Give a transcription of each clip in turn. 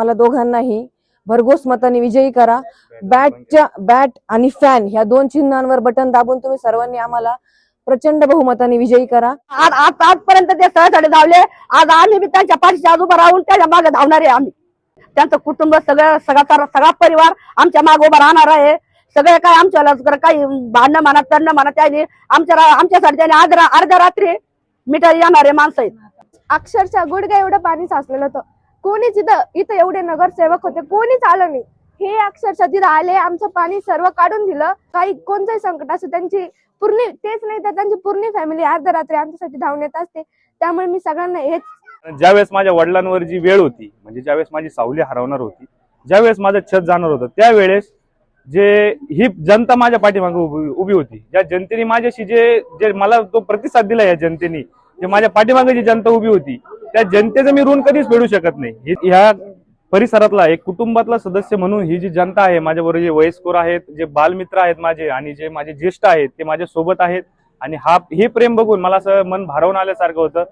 आम्हाला दोघांनाही भरघोस मताने विजयी करा. बॅटच्या बॅट आणि फॅन ह्या दोन चिन्हांवर बटन दाबून तुम्ही सर्वांनी आम्हाला प्रचंड बहुमताने विजयी करा. आज आज आजपर्यंत ते सहसाठी धावले. आज आम्ही बी त्यांच्या पाठीशी आज उभं राहून त्याच्यामागे धावणार आहे आम्ही. त्यांचं कुटुंब सगळं सगळा सगळा परिवार आमच्या मागे उभा राहणार आहे. सगळे काय आमच्या काही भांडणं म्हणा तरणं म्हणा त्यांनी आमच्या रा- आमच्यासाठी त्यांनी अर्ध्या अर्ध्या रात्री मिठाई येणारे माणसं आहेत. अक्षरशः गुडघ्या एवढं पाणी साचलेलं होतं. कोणीच इथं इथं एवढे नगरसेवक होते कोणीच आलं नाही. हे अक्षरशः तिथं आले आमचं पाणी सर्व काढून दिलं. काही कोणतंही संकट असं त्यांची पूर्ण तेच नाही तर त्यांची पूर्ण फॅमिली अर्ध्या रात्री आमच्यासाठी धावून येत असते. त्यामुळे मी सगळ्यांना हेच ज्यावेळेस माझ्या वडिलांवर जी वेळ होती म्हणजे ज्यावेळेस माझी सावली हरवणार होती ज्यावेळेस माझं छत जाणार होतं त्यावेळेस जे ही जनता माझ्या पाठीमागे उभी उभी होती ज्या जनतेने माझ्याशी जे जे मला तो प्रतिसाद दिला या जनतेने जे माझ्या पाठीमागे जी जनता उभी होती त्या जनतेचं मी ऋण कधीच फेडू शकत नाही. ह्या परिसरातला एक कुटुंबातला सदस्य म्हणून ही जी जनता आहे माझ्याबरोबर जे वयस्कर आहेत जे बालमित्र आहेत माझे आणि जे माझे ज्येष्ठ आहेत ते माझ्या सोबत आहेत आणि हा हे प्रेम बघून मला असं मन भारावून आल्यासारखं होतं.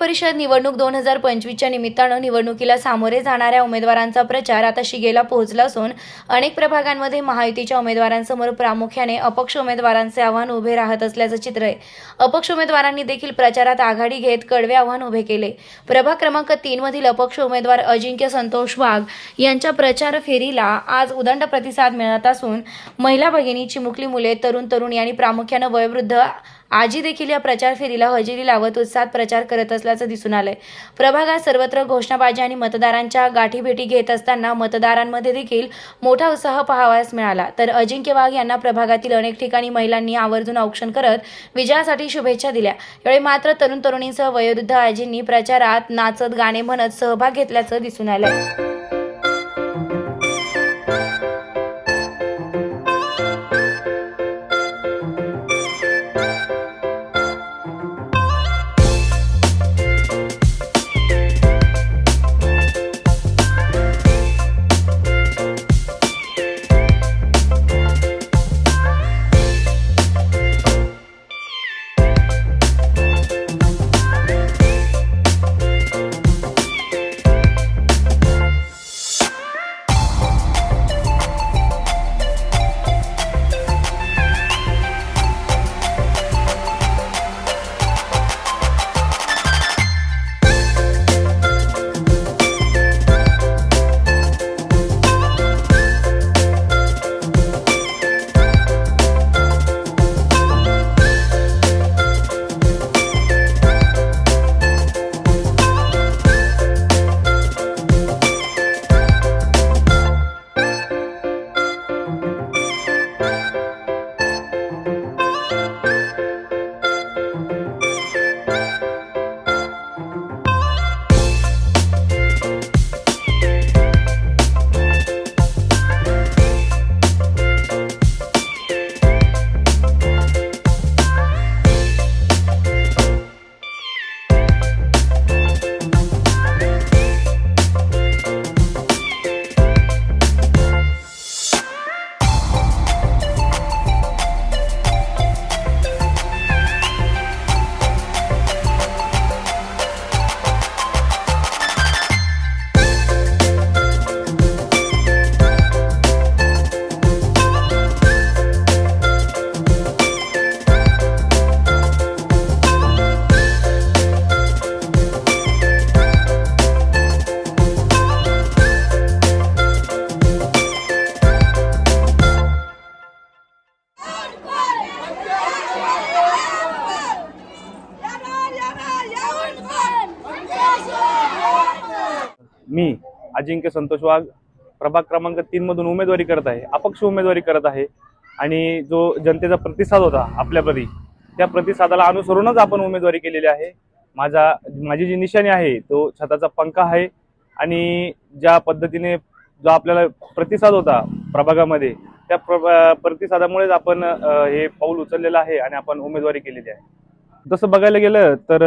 परिषद निवडणूक दोन हजार पंचवीसच्या निमित्तानं निवडणुकीला सामोरे जाणाऱ्या उमेदवारांचा प्रचार आता शिगेला पोहोचला असून अनेक प्रभागांमध्ये महायुतीच्या उमेदवारांसमोर प्रामुख्याने अपक्ष उमेदवारांचे आव्हान उभे राहत असल्याचं चित्र आहे. अपक्ष उमेदवारांनी देखील प्रचारात आघाडी घेत कडवे आव्हान उभे केले. प्रभाग क्रमांक तीन मधील अपक्ष उमेदवार अजिंक्य संतोष वाघ यांच्या प्रचार फेरीला आज उदंड प्रतिसाद मिळत असून महिला भगिनी चिमुकली मुले तरुण तरुण यांनी प्रामुख्यानं वयोवृद्ध आजी देखील या प्रचार फेरीला हजेरी लावत उत्साहात प्रचार करत असल्याचं दिसून आलंय. प्रभागात सर्वत्र घोषणाबाजी आणि मतदारांच्या गाठीभेटी घेत असताना मतदारांमध्ये देखील मोठा उत्साह पाहावयास मिळाला. तर अजिंक्य वाघ यांना प्रभागातील अनेक ठिकाणी महिलांनी आवर्जून औक्षण करत विजयासाठी शुभेच्छा दिल्या. यावेळी मात्र तरुण तरुणींसह वयोवृद्ध आजींनी प्रचारात नाचत गाणे म्हणत सहभाग घेतल्याचं दिसून आलंय. अजिंक्य संतोष वाघ प्रभाग क्रमांक तीनमधून उमेदवारी करत आहे अपक्ष उमेदवारी करत आहे आणि जो जनतेचा प्रतिसाद होता आपल्याप्रती त्या प्रतिसादाला अनुसरूनच आपण उमेदवारी केलेली आहे. माझा माझी जी निशाणी आहे तो छताचा पंखा आहे आणि ज्या पद्धतीने जो आपल्याला प्रतिसाद होता प्रभागामध्ये त्या प्र- प्रतिसादामुळेच आपण हे पाऊल उचललेलं आहे आणि आपण उमेदवारी केलेली आहे. तसं बघायला गेलं तर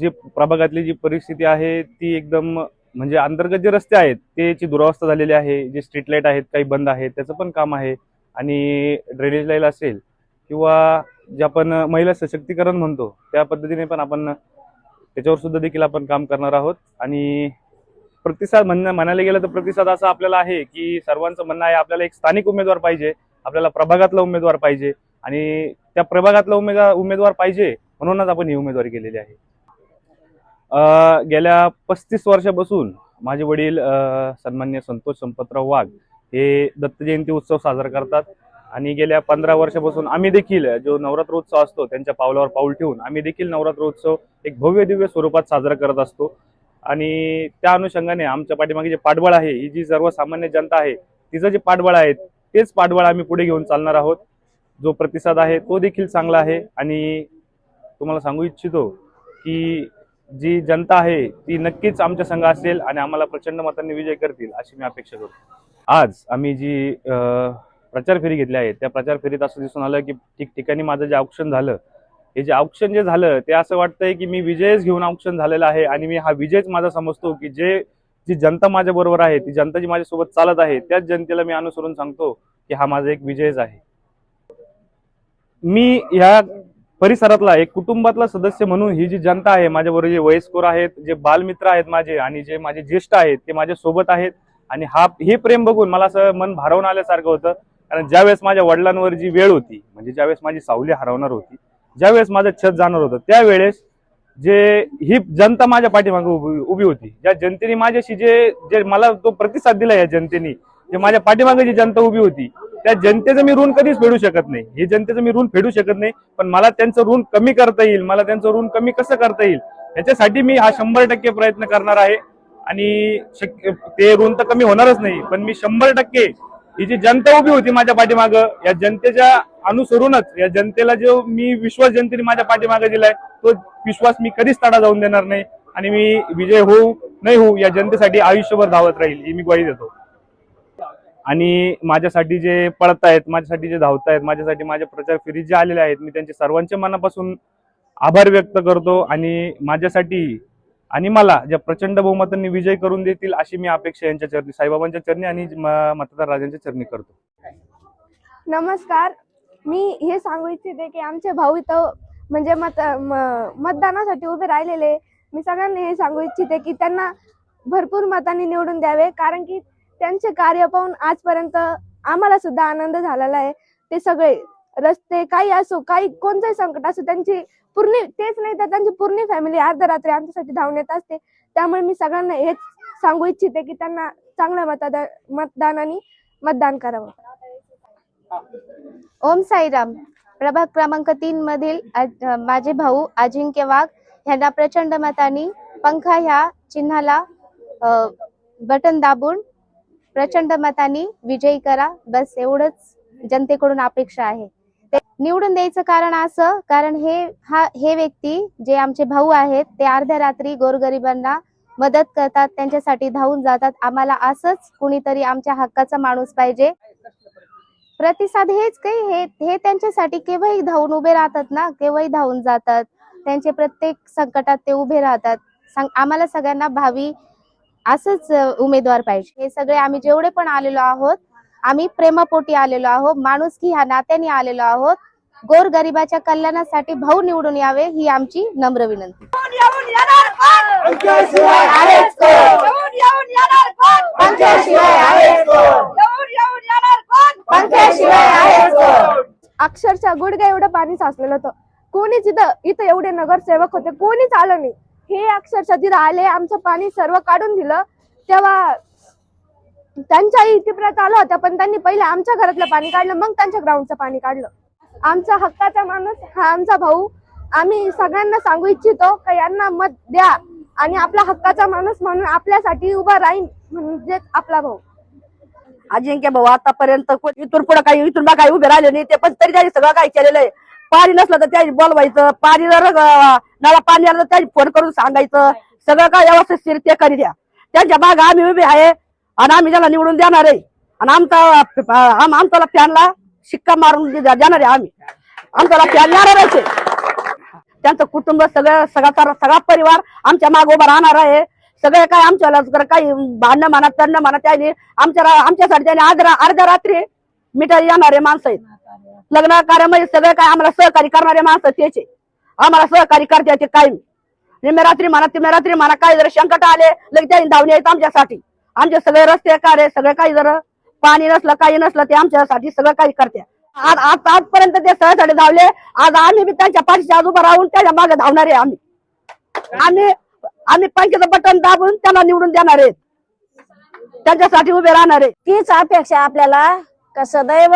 जी प्रभागातली जी परिस्थिती आहे ती एकदम म्हणजे अंतर्गत जे रस्ते आहेत त्याची दुरावस्था झालेली आहे जे स्ट्रीट लाइट आहेत काही बंद आहेत त्याचं पण काम आहे. आणि ड्रेनेज लाईन असेल किंवा जे आपण महिला सशक्तीकरण म्हणतो त्या पद्धतीने पण आपण त्याच्यावर सुद्धा देखील आपण काम करणार आहोत. आणि प्रतिसाद म्हणणं म्हणायला गेलं तर प्रतिसाद असा आपल्याला आहे की सर्वांचं म्हणणं आहे आपल्याला एक स्थानिक उमेदवार पाहिजे आपल्याला प्रभागातला उमेदवार पाहिजे आणि त्या प्रभागातला उमेदवार उमेदवार पाहिजे म्हणूनच आपण ही उमेदवारी केलेली आहे. गेल्या पस्तीस वर्षापासून माझे वडील सन्मान्य संतोष संपतराव वाघ हे दत्त जयंती उत्सव साजरा करतात. आणि गेल्या पंधरा वर्षापासून आम्ही देखील जो नवरात्र उत्सव असतो त्यांच्या पावलावर पाऊल ठेवून आम्ही देखील नवरात्र उत्सव एक भव्य दिव्य स्वरूपात साजरा करत असतो. आणि त्या अनुषंगाने आमच्या पाठीमागे जे पाठबळ आहे ही जी सर्वसामान्य जनता आहे तिचं जे पाठबळ आहे तेच पाठबळ आम्ही पुढे घेऊन चालणार आहोत. जो प्रतिसाद आहे तो देखील चांगला आहे. आणि तुम्हाला सांगू इच्छितो की जी जनता आहे ती नक्कीच आमच्या संघ असेल आणि आम्हाला प्रचंड मतांनी विजय करतील अशी मी अपेक्षा करतो. आज आम्ही जी प्रचार फेरी घेतली आहे त्या प्रचार फेरीत असं दिसून आलं की ठिकठिकाणी माझं जे औक्षण झालं हे जे औक्षण जे झालं ते असं वाटतंय की मी विजयच घेऊन औक्षण झालेला आहे आणि मी हा विजयच माझा समजतो की जे जी जनता माझ्या बरोबर आहे ती जनता जी माझ्यासोबत चालत आहे त्याच जनतेला मी अनुसरून सांगतो की हा माझा एक विजयच आहे. मी ह्या परिसरातला एक कुटुंबातला सदस्य म्हणून ही जी जनता आहे माझ्याबरोबर जे वयस्कर आहेत जे बालमित्र आहेत माझे आणि जे माझे ज्येष्ठ आहेत ते माझ्या सोबत आहेत. आणि हा हे प्रेम बघून मला असं मन भारावून आल्यासारखं होतं. कारण ज्यावेळेस माझ्या वडिलांवर जी वेळ होती म्हणजे ज्यावेळेस माझी सावली हरवणार होती ज्यावेळेस माझं छत जाणार होतं त्यावेळेस जे ही जनता माझ्या पाठीमागे उभी उभी होती. ज्या जनतेने माझ्याशी जे जे मला तो प्रतिसाद दिला या जनतेने जे माझ्या पाठीमागे जी जनता उभी होती त्या जनतेचं मी ऋण कधीच फेडू शकत नाही. हे जनतेचं मी ऋण फेडू शकत नाही पण मला त्यांचं ऋण कमी करता येईल मला त्यांचं ऋण कमी कसं करता येईल याच्यासाठी मी हा शंभर टक्के प्रयत्न करणार आहे. आणि शक्य ते ऋण तर कमी होणारच नाही पण मी शंभर टक्के ही जी जनता उभी होती माझ्या पाठीमागं या जनतेच्या अनुसरूनच या जनतेला जो मी विश्वास जनतेने माझ्या पाठीमागे दिलाय तो विश्वास मी कधीच तडा जाऊन देणार नाही. आणि मी विजय होऊ नाही होऊ या जनतेसाठी आयुष्यभर धावत राहील ही मी ग्वाही देतो. आणि माझ्यासाठी जे पळत आहेत माझ्यासाठी जे धावत आहेत माझ्यासाठी माझ्या प्रचार फेरी जे आलेले आहेत मी त्यांचे सर्वांच्या मनापासून आभार व्यक्त करतो आणि माझ्यासाठी आणि मला ज्या प्रचंड बहुमतांनी विजय करून देतील अशी मी अपेक्षा यांच्या चरणी साईबाबांच्या चरणी आणि म- मतदार राजांच्या चरणी करतो. नमस्कार. मी हे सांगू इच्छिते की आमचे भाऊ इथं म्हणजे मत म- मतदानासाठी उभे राहिलेले. मी सगळ्यांना हे सांगू इच्छिते की त्यांना भरपूर मतांनी निवडून द्यावे कारण की त्यांचे कार्य पाहून आजपर्यंत आम्हाला सुद्धा आनंद झालेला आहे. ते सगळे रस्ते काही असो काही कोणतंही संकट असो त्यांची पूर्ण तेच नाही तर त्यांची पूर्ण फॅमिली अर्ध्या रात्री आमच्यासाठी धावून येत असते. त्यामुळे मी सगळ्यांना हेच सांगू इच्छिते की त्यांना चांगल्या मतदान मतदानाने मतदान करावं. ओम साईराम. प्रभाग क्रमांक तीन मधील माझे भाऊ अजिंक्य वाघ यांना प्रचंड मताने पंखा ह्या चिन्हाला बटन दाबून प्रचंड मताने विजयी करा. बस एवढंच जनतेकडून अपेक्षा आहे. निवडून द्यायचं कारण असं कारण हे हा हे व्यक्ती जे आमचे भाऊ आहेत ते अर्ध्या रात्री गोरगरिबांना मदत करतात त्यांच्यासाठी धावून जातात. आम्हाला असंच कुणीतरी आमच्या हक्काचा माणूस पाहिजे. प्रतिसाद हेच काही हे हे त्यांच्यासाठी केव्हाही धावून उभे राहतात ना केव्हाही धावून जातात. त्यांचे प्रत्येक संकटात ते उभे राहतात. आम्हाला सगळ्यांना भावी असंच उमेदवार पाहिजे. हे सगळे आम्ही जेवढे पण आलेलो आहोत आम्ही प्रेमापोटी आलेलो आहोत माणुसकी ह्या नात्याने आलेलो आहोत. गोर गरिबाच्या कल्याणासाठी भाऊ निवडून यावे ही आमची नम्र विनंती? अक्षरशः गुडघ्या एवढं पाणी साचलेलं होतं. कोणीच इथं इथं एवढे नगरसेवक होते कोणीच आलं नाही. हे अक्षरशः तिथं आले आमचं पाणी सर्व काढून दिलं तेव्हा त्यांच्याही टिपऱ्या चालू होता पण त्यांनी पहिले आमच्या घरातलं पाणी काढलं मग त्यांच्या ग्राउंडचं पाणी काढलं. आमचा हक्काचा माणूस हा आमचा भाऊ. आम्ही सगळ्यांना सांगू इच्छितो का यांना मत द्या आणि आपला हक्काचा माणूस म्हणून आपल्यासाठी उभा राहील म्हणजेच आपला भाऊ. अजिंक्य भाऊ आतापर्यंत इथून पुढे काही इथून बा काही उभे राहिले नाही ते पण तरी त्यांनी सगळं काही केलेलं आहे. पाणी नसलं तर त्याची बोलवायचं पाणी जर नळा पाणी आलं तर त्याची फोन करून सांगायचं. सगळं काय व्यवस्थित ते करी द्या. त्यांच्या बाग आम्ही उभे आहे आणि आम्ही त्याला निवडून देणार आहे. आणि आमचा आमचा फॅनला शिक्का मारून देणार आहे आम्ही. आमच्याला फॅन येणारच आहे त्यांचं कुटुंब सगळं सगळा सगळा परिवार आमच्या माग उभा राहणार आहे. सगळे काय आमच्या काही भांडणं म्हणा तरणं म्हणा त्याने आमच्या आमच्यासाठी त्याने अर्ध्या अर्ध्या रात्री मिठाई येणारे माणसं आहेत. लग्न कार्यामध्ये सगळे काय आम्हाला सहकारी करणारे माणसं त्याचे आम्हाला सहकारी करते ते काय निम्या रात्री म्हणा तिम्या रात्री म्हणा काही जर संकट आले लगेच त्यांनी धावणे येत आमच्यासाठी. आमचे सगळे रस्ते कार्य सगळे काही जर पाणी नसलं काही नसलं ते आमच्यासाठी सगळं काही करते. आज आज आजपर्यंत ते सहसाठी धावले आज आम्ही बी त्यांच्या पाठीच्या आजोबा राहून त्याच्यामागे धावणार आहे आम्ही. आम्ही आम्ही पंख्याचं बटन दाबून त्यांना निवडून देणार आहेत त्यांच्यासाठी उभे राहणार आहे. तीच अपेक्षा आपल्याला का सदैव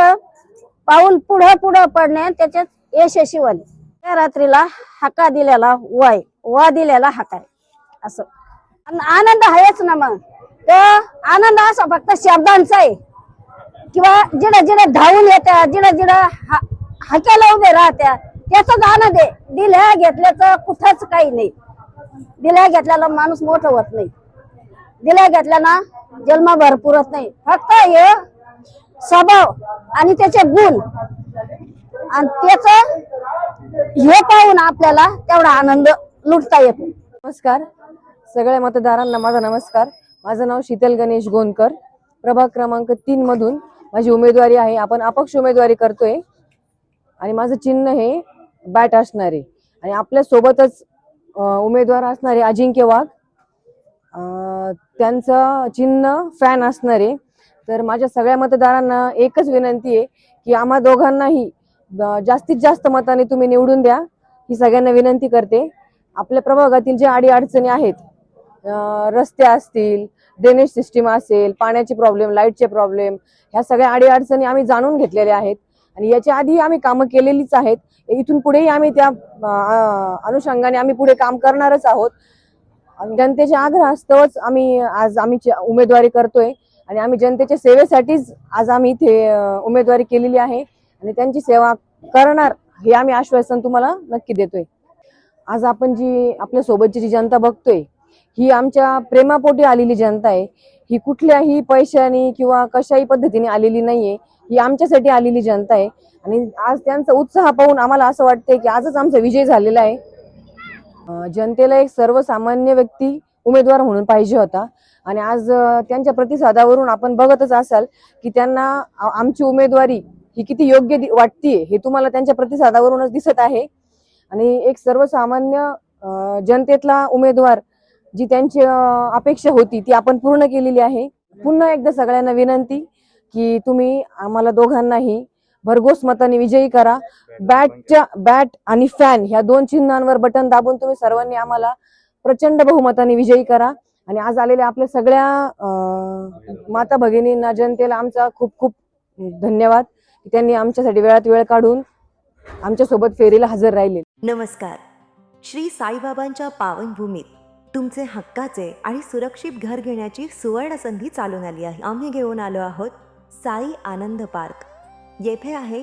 पाऊल पुढं पुढं पडणे त्याच्यात यशस्वी होणे त्या रात्रीला हाका दिलेला वय वा दिलेला हकाय आहे असं. आणि आनंद आहेच ना मग. तर आनंद असा फक्त शब्दांचा आहे. किंवा जिडं जिडं धावून येत्या जिडं जिडं हा- हाक्याला उभे राहत्या त्याचाच आनंद आहे. दिल्या घेतल्याचं कुठंच काही नाही. दिल्या घेतल्याला माणूस मोठं होत नाही. दिल्या घेतल्याना जन्म भरपूरच नाही. फक्त हे स्वभाव आणि त्याचे गुण. आणि त्याच हे पाहून आपल्याला तेवढा आनंद लुटता येतो. नमस्कार. सगळ्या मतदारांना माझा नमस्कार. माझं नाव शीतल गणेश गोंदकर प्रभाग क्रमांक तीन मधून माझी उमेदवारी आहे. आपण अपक्ष उमेदवारी करतोय. आणि माझं चिन्ह हे बॅट असणार. आहे आणि आपल्या सोबतच उमेदवार असणारे अजिंक्य वाघ त्यांचं चिन्ह फॅन असणार. आहे तर माझ्या सगळ्या मतदारांना एकच विनंती आहे की आम्हा दोघांनाही जास्तीत जास्त मताने तुम्ही निवडून द्या ही सगळ्यांना विनंती करते. आपल्या प्रभागातील जे आडी अडचणी आहेत रस्ते असतील ड्रेनेज सिस्टीम असेल पाण्याचे प्रॉब्लेम लाईटचे प्रॉब्लेम ह्या सगळ्या आडी अडचणी आम्ही जाणून घेतलेल्या आहेत. आणि याच्या आधी आम्ही कामं केलेलीच आहेत. इथून पुढेही आम्ही त्या अनुषंगाने आम्ही पुढे काम करणारच आहोत. आणि जनतेच्या आग्रहास्तवच आम्ही आज आम्ही उमेदवारी करतोय आणि आम्ही जनतेच्या सेवेसाठीच आज आम्ही इथे उमेदवारी केलेली आहे. आणि त्यांची सेवा करणार हे आम्ही आश्वासन तुम्हाला नक्की देतोय. आज आपण जी आपल्या सोबतची जी जनता बघतोय ही आमच्या प्रेमापोटी आलेली जनता आहे. ही कुठल्याही पैशाने किंवा कशाही पद्धतीने आलेली नाहीये. ही आमच्यासाठी आलेली जनता आहे. आणि आज त्यांचा उत्साह पाहून आम्हाला असं वाटतंय की आजच आमचा विजय झालेला आहे. जनतेला एक सर्वसामान्य व्यक्ती उमेदवार म्हणून पाहिजे होता. आणि आज त्यांच्या प्रतिसादावरून आपण बघतच असाल की त्यांना आमची उमेदवारी ही किती योग्य वाटतीये हे तुम्हाला त्यांच्या प्रतिसादावरूनच दिसत आहे. आणि एक सर्वसामान्य जनतेतला उमेदवार जी त्यांची अपेक्षा होती ती आपण पूर्ण केलेली आहे. पुन्हा एकदा सगळ्यांना विनंती की तुम्ही आम्हाला दोघांनाही भरघोस मताने विजयी करा. बॅटच्या बॅट आणि फॅन ह्या दोन चिन्हांवर बटन दाबून तुम्ही सर्वांनी आम्हाला प्रचंड बहुमताने विजयी करा. आणि आज आलेल्या आपल्या सगळ्या माता भगिनींना जनतेला आमचा खूप खूप धन्यवाद. त्यांनी आमच्यासाठी वेळात वेळ काढून आमच्यासोबत फेरीला हजर राहिले. नमस्कार. श्री साईबाबांच्या पावनभूमीत तुमचे हक्काचे आणि सुरक्षित घर घेण्याची सुवर्ण संधी चालून आली आहे. आम्ही घेऊन आलो आहोत साई आनंद पार्क. येथे आहे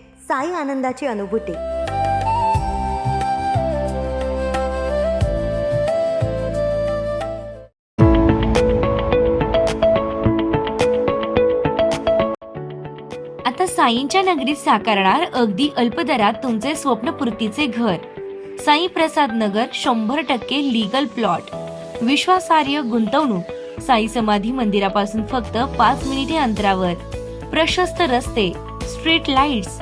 साई आनंदाची अनुभूती. आता साईंच्या नगरीत साकारणार अगदी अल्पदरात तुमचे स्वप्नपूर्तीचे घर. साई प्रसाद नगर शंभर टक्के लीगल प्लॉट विश्वासार्ह गुंतवणूक. साई समाधी मंदिरापासून फक्त पाच मिनिटे अंतरावर. प्रशस्त रस्ते स्ट्रीट लाईट्स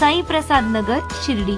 साई प्रसाद नगर शिर्डी.